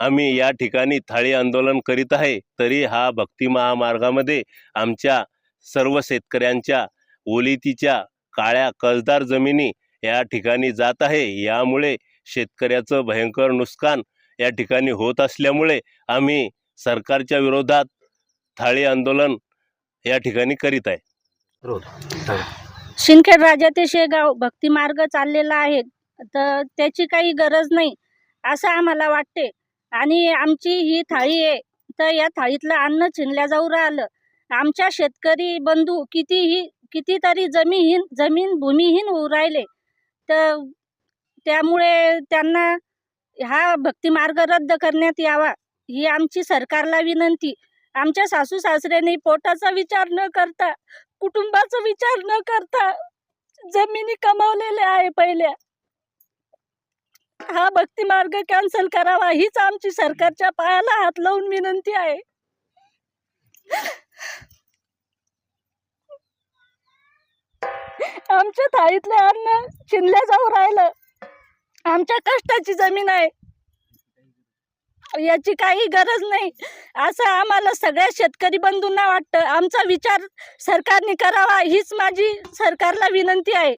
आम्ही या ठिकाणी थाळी आंदोलन करीत आहे तरी हा भक्ती महामार्गामध्ये आमच्या सर्व शेतकऱ्यांच्या ओलितीच्या काळ्या कसदार जमिनी या ठिकाणी जात आहे. यामुळे शेतकऱ्याचं भयंकर नुकसान या ठिकाणी होत असल्यामुळे आम्ही सरकारच्या विरोधात थाळी आंदोलन या ठिकाणी करीत आहे. शिंदखेड राजा ते शेगाव भक्ती मार्ग चाललेला आहे तर त्याची काही गरज नाही असं आम्हाला वाटते. आणि आमची ही थाळी आहे. तर या थाळीतलं अन्न छिनल्या जाऊ राहिलं. आमच्या शेतकरी बंधू कितीही कितीतरी जमीन जमीन भूमिहीन होऊ राहिले. तर त्यामुळे त्यांना हा भक्ती मार्ग रद्द करण्यात यावा ही आमची सरकारला विनंती. आमच्या सासू सासऱ्याने पोटाचा विचार न करता कुटुंबाचा विचार न करता जमिनी कमावलेल्या आहे पहिल्या. हा भक्ती मार्ग कॅन्सल करावा. हीच आमची सरकारच्या पायाला हात लावून विनंती आहे. आमच्या थाळीतले अन्न शिनल्या जाऊ राहिलं. आमच्या कष्टाची जमीन आहे. याची काही गरज नाही. असं आम्हाला सगळ्या शेतकरी बंधूंना वाटतं. आमचा विचार सरकारने करावा. हीच माझी सरकारला विनंती आहे.